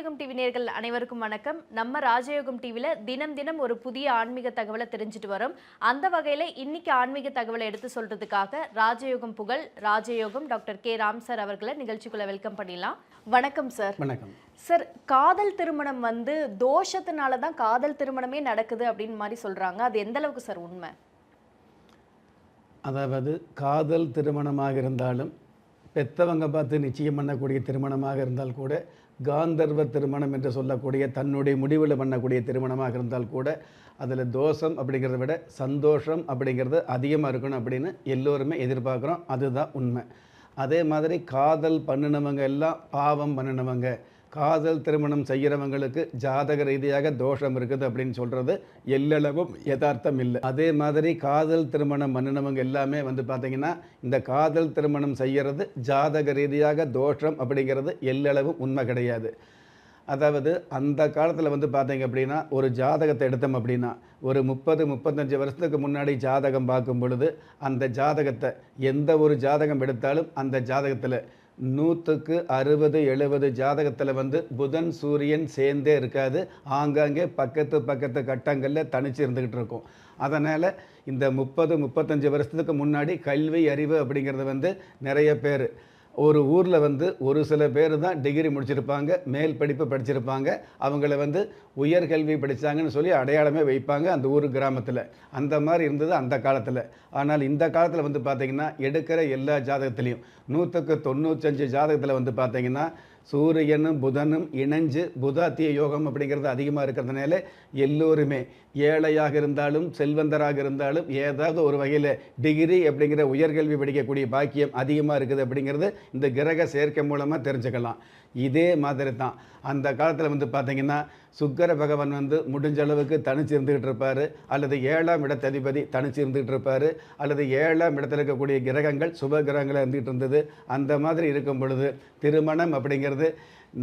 ராஜயோகம் டிவி நேர்கள் அனைவருக்கும் வணக்கம். நம்ம ராஜயோகம் டிவியில் தினம் தினம் ஒரு புதிய ஆன்மீக தகவலை தெரிஞ்சுட்டு வரோம். அந்த வகையில் இன்னைக்கு ஆன்மீக தகவலை எடுத்து சொல்றதுக்காக ராஜயோகம் புகழ் ராஜயோகம் டாக்டர் கே. ராம் சார் அவர்களை நிகழ்ச்சிக்குள்ள வெல்கம் பண்ணிடலாம். வணக்கம் சார். வணக்கம். சார் காதல் திருமணம் வந்து தோஷத்தினால தான் காதல் திருமணமே நடக்குது அப்படின்னு மாதிரி சொல்றாங்க. அது எந்த அளவுக்கு சார் உண்மை? அதாவது காதல் திருமணமாக இருந்தாலும் பெத்தவங்க பார்த்து நிச்சயம் பண்ணக்கூடிய திருமணமாக இருந்தால் கூட காந்தர்வ திருமணம் என்று சொல்லக்கூடிய தன்னுடைய முடிவில் பண்ணக்கூடிய திருமணமாக இருந்தால் கூட அதில் தோஷம் அப்படிங்கிறத விட சந்தோஷம் அப்படிங்கிறது அதிகமாக இருக்கணும் அப்படின்னு எல்லோருமே எதிர்பார்க்குறோம். அதுதான் உண்மை. அதே மாதிரி காதல் பண்ணினவங்க எல்லாம் பாவம் பண்ணினவங்க. காதல் திருமணம் செய்கிறவங்களுக்கு ஜாதக ரீதியாக தோஷம் இருக்குது அப்படின்னு சொல்கிறது எல்லளவும் யதார்த்தம் இல்லை. அதே மாதிரி காதல் திருமணம் பண்ணினவங்க எல்லாமே வந்து பார்த்திங்கன்னா இந்த காதல் திருமணம் செய்கிறது ஜாதக ரீதியாக தோஷம் அப்படிங்கிறது எல்லளவும் உண்மை கிடையாது. அதாவது அந்த காலத்தில் வந்து பார்த்தீங்க அப்படின்னா ஒரு ஜாதகத்தை எடுத்தோம் அப்படின்னா ஒரு முப்பது முப்பத்தஞ்சு வருஷத்துக்கு முன்னாடி ஜாதகம் பார்க்கும் பொழுது அந்த ஜாதகத்தை எந்த ஒரு ஜாதகம் எடுத்தாலும் அந்த ஜாதகத்தில் நூற்றுக்கு அறுபது எழுபது ஜாதகத்தில் வந்து புதன் சூரியன் சேர்ந்தே இருக்காது. ஆங்காங்கே பக்கத்து பக்கத்து கட்டங்களில் தனிச்சு இருந்துக்கிட்டு இருக்கும். அதனால் இந்த முப்பது முப்பத்தஞ்சு வருஷத்துக்கு முன்னாடி கல்வி அறிவு அப்படிங்கிறது வந்து நிறைய பேர். ஒரு ஊரில் வந்து ஒரு சில பேர் தான் டிகிரி முடிச்சிருப்பாங்க மேல் படிப்பு படிச்சிருப்பாங்க. அவங்கள வந்து உயர்கல்வி படித்தாங்கன்னு சொல்லி அடையாளமே வைப்பாங்க அந்த ஊர் கிராமத்தில். அந்த மாதிரி இருந்தது அந்த காலத்தில். ஆனால் இந்த காலத்தில் வந்து பார்த்திங்கன்னா எடுக்கிற எல்லா ஜாதகத்துலேயும் நூற்றுக்கு தொண்ணூற்றஞ்சு ஜாதகத்தில் வந்து பார்த்திங்கன்னா சூரியனும் புதனும் இணைஞ்சு புதாத்திய யோகம் அப்படிங்கிறது அதிகமாக இருக்கிறதுனால எல்லோருமே ஏழையாக இருந்தாலும் செல்வந்தராக இருந்தாலும் ஏதாவது ஒரு வகையில் டிகிரி அப்படிங்கிற உயர்கல்வி படிக்கக்கூடிய பாக்கியம் அதிகமாக இருக்குது அப்படிங்கிறது இந்த கிரக சேர்க்கை மூலமாக தெரிஞ்சுக்கலாம். இதே மாதிரி தான். அந்த காலத்தில் வந்து பார்த்திங்கன்னா சுக்கர பகவான் வந்து முடிஞ்ச அளவுக்கு தனிச்சு இருந்துக்கிட்டு இருப்பார். அல்லது ஏழாம் இடத்ததிபதி தனிச்சு இருந்துக்கிட்டு இருப்பார். அல்லது ஏழாம் இடத்துல இருக்கக்கூடிய கிரகங்கள் சுப கிரகங்களாக இருந்துகிட்டு இருந்தது. அந்த மாதிரி இருக்கும் பொழுது திருமணம் அப்படிங்கிறது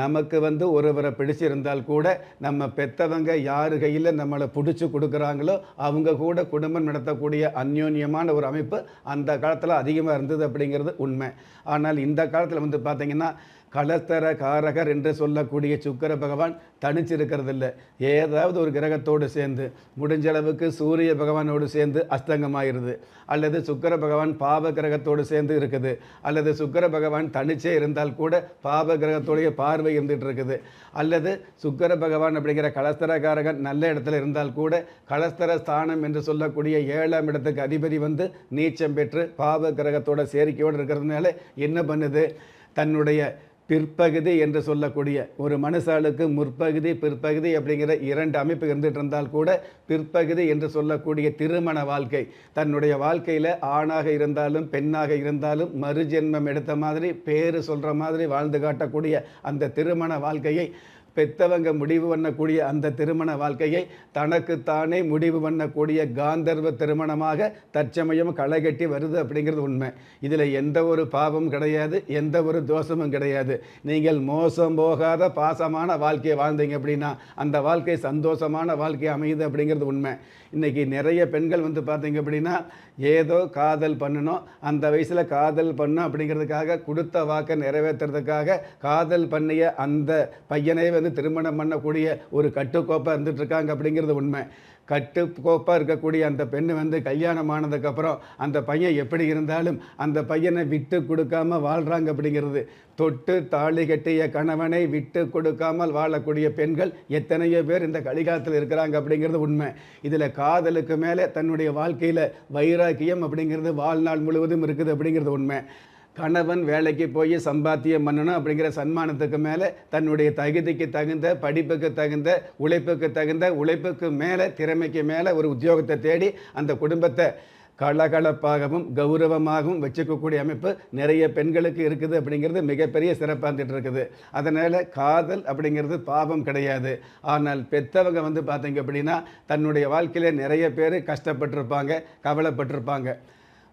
நமக்கு வந்து ஒருவரை பிடிச்சிருந்தால் கூட நம்ம பெத்தவங்க யார் கையில் நம்மளை பிடிச்சி கொடுக்குறாங்களோ அவங்க கூட குடும்பம் நடத்தக்கூடிய அந்யோன்யமான ஒரு அமைப்பு அந்த காலத்தில் அதிகமாக இருந்தது அப்படிங்கிறது உண்மை. ஆனால் இந்த காலத்தில் வந்து பார்த்திங்கன்னா கலஸ்தர காரகர் என்று சொல்லக்கூடிய சுக்கர பகவான் தனிச்சிருக்கிறதில்ல. ஏதாவது ஒரு கிரகத்தோடு சேர்ந்து முடிஞ்ச அளவுக்கு சூரிய பகவானோடு சேர்ந்து அஸ்தங்கமாயிருது. அல்லது சுக்கர பகவான் பாவ கிரகத்தோடு சேர்ந்து இருக்குது. அல்லது சுக்கர பகவான் தனிச்சே இருந்தால் கூட பாவ கிரகத்தோடைய பார்வை இருந்துகிட்டு இருக்குது. அல்லது சுக்கர பகவான் அப்படிங்கிற கலஸ்தரகாரகன் நல்ல இடத்துல இருந்தால் கூட கலஸ்தர ஸ்தானம் என்று சொல்லக்கூடிய ஏழாம் இடத்துக்கு அதிபதி வந்து நீச்சம் பெற்று பாவ கிரகத்தோட சேர்க்கையோடு இருக்கிறதுனால என்ன பண்ணுது? தன்னுடைய பிற்பகுதி என்று சொல்லக்கூடிய ஒரு மனுஷாளுக்கு முற்பகுதி பிற்பகுதி அப்படிங்கிற இரண்டு அமைப்பு இருந்துட்டு இருந்தால் கூட பிற்பகுதி என்று சொல்லக்கூடிய திருமண வாழ்க்கை. தன்னுடைய வாழ்க்கையில் ஆணாக இருந்தாலும் பெண்ணாக இருந்தாலும் மறுஜென்மம் எடுத்த மாதிரி பேர் சொல்கிற மாதிரி வாழ்ந்து காட்டக்கூடிய அந்த திருமண வாழ்க்கையை பெத்தவங்க முடிவு பண்ணக்கூடிய அந்த திருமண வாழ்க்கையை தனக்குத்தானே முடிவு பண்ணக்கூடிய காந்தர்வ திருமணமாக தற்சமயம் களைகட்டி வருது அப்படிங்கிறது உண்மை. இதில் எந்த ஒரு பாவமும் கிடையாது எந்த ஒரு தோஷமும் கிடையாது. நீங்கள் மோசம் போகாத பாசமான வாழ்க்கையை வாழ்ந்தீங்க அப்படின்னா அந்த வாழ்க்கை சந்தோஷமான வாழ்க்கை அமையுது அப்படிங்கிறது உண்மை. இன்றைக்கி நிறைய பெண்கள் வந்து பார்த்தீங்க அப்படின்னா ஏதோ காதல் பண்ணணும் அந்த வயசில் காதல் பண்ணணும் அப்படிங்கிறதுக்காக கொடுத்த வாக்கை நிறைவேற்றுறதுக்காக காதல் பண்ணிய அந்த பையனை வந்து திருமணம் பண்ணக்கூடிய ஒரு கட்டுக்கோப்பாக இருந்துட்டு இருக்காங்க அப்படிங்கிறது உண்மை. கட்டுக்கோப்பாக இருக்கக்கூடிய அந்த பெண் வந்து கல்யாணம் ஆனதுக்கப்புறம் அந்த பையன் எப்படி இருந்தாலும் அந்த பையனை விட்டு கொடுக்காம வாழ்கிறாங்க அப்படிங்கிறது. தொட்டு தாலி கட்டிய கணவனை விட்டு கொடுக்காமல் வாழக்கூடிய பெண்கள் எத்தனையோ பேர் இந்த கலிகாலத்தில் இருக்கிறாங்க அப்படிங்கிறது உண்மை. இதில் காதலுக்கு மேலே தன்னுடைய வாழ்க்கையில் வைராக்கியம் அப்படிங்கிறது வாழ்நாள் முழுவதும் இருக்குது அப்படிங்கிறது உண்மை. கணவன் வேலைக்கு போய் சம்பாத்தியம் பண்ணணும் அப்படிங்கிற சன்மானத்துக்கு மேலே தன்னுடைய தகுதிக்கு தகுந்த படிப்புக்கு தகுந்த உழைப்புக்கு தகுந்த உழைப்புக்கு மேலே திறமைக்கு மேலே ஒரு உத்தியோகத்தை தேடி அந்த குடும்பத்தை கலகலப்பாகவும் கௌரவமாகவும் வச்சுக்கக்கூடிய அமைப்பு நிறைய பெண்களுக்கு இருக்குது அப்படிங்கிறது மிகப்பெரிய சிறப்பாந்துட்டு இருக்குது அதனால் காதல் அப்படிங்கிறது பாவம் கிடையாது. ஆனால் பெத்தவங்க வந்து பார்த்தீங்க அப்படின்னா தன்னுடைய வாழ்க்கையில் நிறைய பேர் கஷ்டப்பட்டிருப்பாங்க கவலைப்பட்டிருப்பாங்க.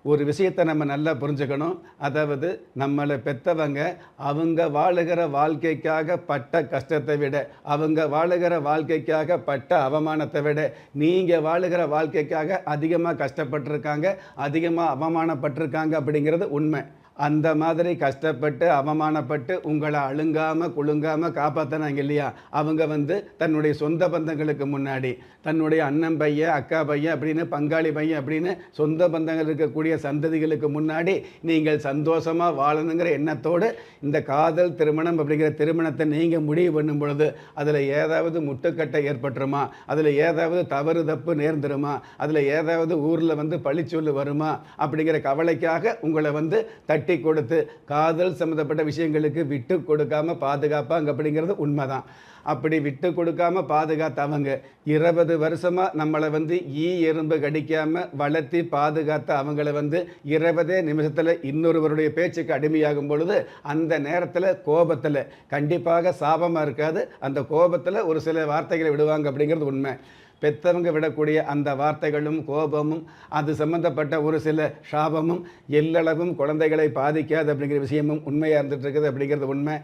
ஒரு விஷயத்தை நம்ம நல்லா புரிஞ்சுக்கணும். அதாவது நம்மளை பெற்றவங்க அவங்க வாழுகிற வாழ்க்கைக்காக பட்ட கஷ்டத்தை விட அவங்க வாழுகிற வாழ்க்கைக்காக பட்ட அவமானத்தை விட நீங்கள் வாழுகிற வாழ்க்கைக்காக அதிகமாக கஷ்டப்பட்டிருக்காங்க அதிகமாக அவமானப்பட்டிருக்காங்க அப்படிங்கிறது உண்மை. அந்த மாதிரி கஷ்டப்பட்டு அவமானப்பட்டு உங்களை அழுங்காமல் குழுங்காமல் காப்பாற்றினாங்க இல்லையா? அவங்க வந்து தன்னுடைய சொந்த பந்தங்களுக்கு முன்னாடி தன்னுடைய அண்ணன் பையன் அக்கா பையன் அப்படின்னு பங்காளி பையன் அப்படின்னு சொந்த பந்தங்கள் இருக்கக்கூடிய சந்ததிகளுக்கு முன்னாடி நீங்கள் சந்தோஷமாக வாழணுங்கிற எண்ணத்தோடு இந்த காதல் திருமணம் அப்படிங்கிற திருமணத்தை நீங்கள் முடிவு பண்ணும் பொழுது அதில் ஏதாவது முட்டுக்கட்டை ஏற்பட்டுருமா? அதில் ஏதாவது தவறு தப்பு நேர்ந்துருமா? அதில் ஏதாவது ஊரில் வந்து பழிச்சொல்லு வருமா? அப்படிங்கிற கவலைக்காக உங்களை வந்து தட்டி கொடுத்து காதல் சம்மந்தப்பட்ட விஷயங்களுக்கு விட்டு கொடுக்காம பாதுகாப்பாங்க அப்படிங்கிறது உண்மைதான். அப்படி விட்டு கொடுக்காம பாதுகாத்தவங்க இருபது வருஷமா நம்மளை வந்து ஈ எறும்பு கடிக்காம வளர்த்தி பாதுகாத்த அவங்கள வந்து இருபதே நிமிஷத்தில் இன்னொருவருடைய பேச்சுக்கு அடிமையாகும் பொழுது அந்த நேரத்தில் கோபத்தில் கண்டிப்பாக சாபமாக இருக்காது. அந்த கோபத்தில் ஒரு சில வார்த்தைகளை விடுவாங்க அப்படிங்கிறது உண்மை. பெத்தவங்க விடக்கூடிய அந்த வார்த்தைகளும் கோபமும் அது சம்பந்தப்பட்ட ஒரு சில சாபமும் எல்லளவும் குழந்தைகளை பாதிக்காது அப்படிங்கிற விஷயமும் உண்மையாக இருந்துகிட்டு இருக்குது அப்படிங்கிறது உண்மை.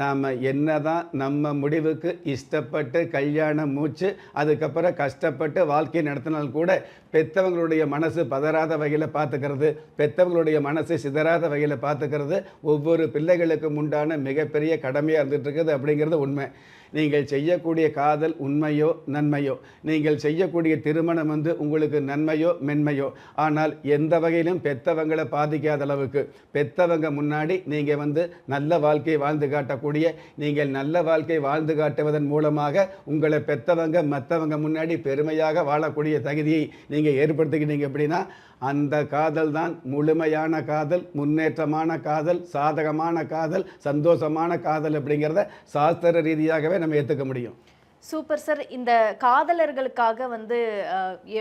நாம் என்ன தான் நம்ம முடிவுக்கு இஷ்டப்பட்டு கல்யாணம் மூச்சு அதுக்கப்புறம் கஷ்டப்பட்டு வாழ்க்கை நடத்தினால் கூட பெத்தவங்களுடைய மனசு பதறாத வகையில் பார்த்துக்கிறது பெத்தவங்களுடைய மனசு சிதறாத வகையில் பார்த்துக்கிறது ஒவ்வொரு பிள்ளைகளுக்கும் உண்டான மிகப்பெரிய கடமையாக இருந்துகிட்ருக்குது அப்படிங்கிறது உண்மை. நீங்கள் செய்யக்கூடிய காதல் உண்மையோ நன்மையோ நீங்கள் செய்யக்கூடிய திருமணம் வந்து உங்களுக்கு நன்மையோ மென்மையோ ஆனால் எந்த வகையிலும் பெத்தவங்களை பாதிக்காத அளவுக்கு. பெத்தவங்க முன்னாடி நீங்கள் வந்து நல்ல வாழ்க்கையை வாழ்ந்து காட்டக்கூடிய நீங்கள் நல்ல வாழ்க்கை வாழ்ந்து காட்டுவதன் மூலமாக உங்களை பெத்தவங்க மற்றவங்க முன்னாடி பெருமையாக வாழக்கூடிய தகுதியை நீங்கள் ஏற்படுத்திக்கிட்டீங்க அப்படின்னா அந்த காதல் தான் முழுமையான காதல் முன்னேற்றமான காதல் சாதகமான காதல் சந்தோஷமான காதல் அப்படிங்கிறத சாஸ்திர ரீதியாகவே நம்ம ஏற்றுக்க முடியும். Super sir. இந்த காதலர்களுக்காக வந்து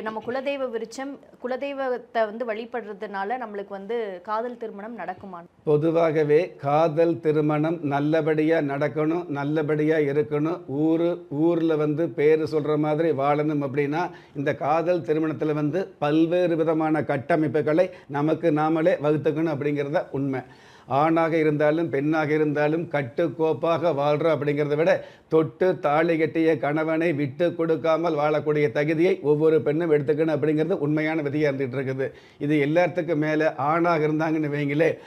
நம்ம குலதெய்வ விருச்சம் குலதெய்வத்தை வந்து வழிபடுறதுனால நம்மளுக்கு வந்து காதல் திருமணம் நடக்குமா? பொதுவாகவே காதல் திருமணம் நல்லபடியாக நடக்கணும் நல்லபடியாக இருக்கணும். ஊர் ஊரில் வந்து பேர் சொல்கிற மாதிரி வாழணும் அப்படின்னா இந்த காதல் திருமணத்தில் வந்து பல்வேறு விதமான கட்டமைப்புகளை நமக்கு நாமளே வகுத்துக்கணும் அப்படிங்கிறத உண்மை. ஆணாக இருந்தாலும் பெண்ணாக இருந்தாலும் கட்டுக்கோப்பாக வாழ்கிறோம் அப்படிங்கிறத விட தொட்டு தாலி கட்டிய கணவனை விட்டு கொடுக்காமல் வாழக்கூடிய தகுதியை ஒவ்வொரு பெண்ணும் எடுத்துக்கணும் அப்படிங்கிறது உண்மையான விதியாக இருந்துகிட்டு இருக்குது. இது எல்லாத்துக்கும் மேலே ஆணாக இருந்தாங்கன்னு வைங்களேன்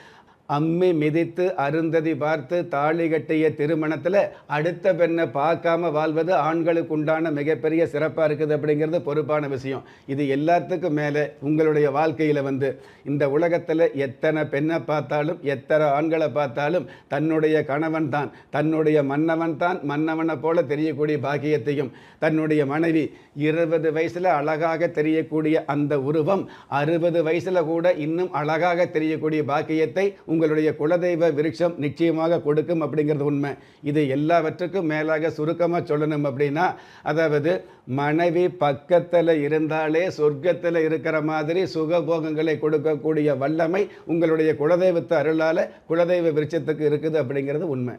அம்மி மிதித்து அருந்ததி பார்த்து தாலி கட்டிய திருமணத்தில் அடுத்த பெண்ணை பார்க்காம வாழ்வது ஆண்களுக்கு உண்டான மிகப்பெரிய சிறப்பாக இருக்குது அப்படிங்கிறது பொறுப்பான விஷயம். இது எல்லாத்துக்கும் மேலே உங்களுடைய வாழ்க்கையில் வந்து இந்த உலகத்தில் எத்தனை பெண்ணை பார்த்தாலும் எத்தனை ஆண்களை பார்த்தாலும் தன்னுடைய கணவன் தான் தன்னுடைய மன்னவன் தான் மன்னவனை போல தெரியக்கூடிய பாக்கியத்தையும் தன்னுடைய மனைவி இருபது வயசில் அழகாக தெரியக்கூடிய அந்த உருவம் அறுபது வயசில் கூட இன்னும் அழகாக தெரியக்கூடிய பாக்கியத்தை உங்களுடைய குலதெய்வ விருட்சம் நிச்சயமாக கொடுக்கும் அப்படிங்கிறது உண்மை. இது எல்லாவற்றுக்கும் மேலாக சுருக்கமாக சொல்லணும் அப்படின்னா அதாவது மனைவி பக்கத்தில் இருந்தாலே சொர்க்கத்தில் இருக்கிற மாதிரி சுகபோகங்களை கொடுக்கக்கூடிய வல்லமை உங்களுடைய குலதெய்வத்து அருளால் குலதெய்வ விருட்சத்துக்கு இருக்குது அப்படிங்கிறது உண்மை.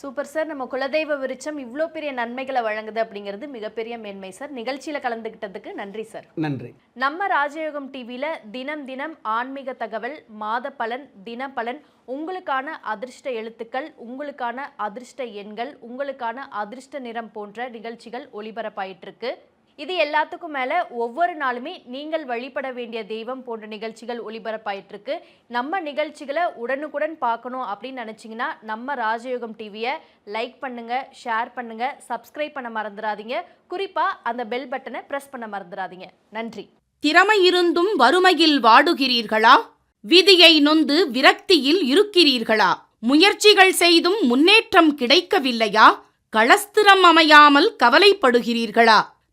சூப்பர் சார் நம்ம குலதெய்வ விருட்சம் இவ்வளோ பெரிய நன்மைகளை வழங்குது அப்படிங்கிறது மிகப்பெரிய மேன்மை சார். நிகழ்ச்சியில கலந்துக்கிட்டதுக்கு நன்றி சார். நன்றி. நம்ம ராஜயோகம் டிவியில தினம் தினம் ஆன்மீக தகவல் மாத பலன் தின பலன் உங்களுக்கான அதிர்ஷ்ட எழுத்துக்கள் உங்களுக்கான அதிர்ஷ்ட எண்கள் உங்களுக்கான அதிர்ஷ்ட நிறம் போன்ற நிகழ்ச்சிகள் ஒளிபரப்பாயிட்டு இருக்கு இது எல்லாத்துக்கும் மேல ஒவ்வொரு நாளுமே நீங்கள் வழிபட வேண்டிய தெய்வம் போன்ற நிகழ்ச்சிகள் ஒளிபரப்பாயிட்டு இருக்கு நம்ம நிகழ்ச்சிகளை உடனுக்குடன் பார்க்கணும் அப்படின்னு நினச்சிங்கன்னா நம்ம ராஜயோகம் டிவியை லைக் பண்ணுங்க ஷேர் பண்ணுங்க சப்ஸ்கிரைப் பண்ண மறந்துடாதீங்க. குறிப்பா அந்த பெல் பட்டனை பிரஸ் பண்ண மறந்துடாதீங்க. நன்றி. திறமை இருந்தும் வறுமையில் வாடுகிறீர்களா? விதியை நொந்து விரக்தியில் இருக்கிறீர்களா? முயற்சிகள் செய்தும் முன்னேற்றம் கிடைக்கவில்லையா? களஸ்திரம் அமையாமல் கவலைப்படுகிறீர்களா?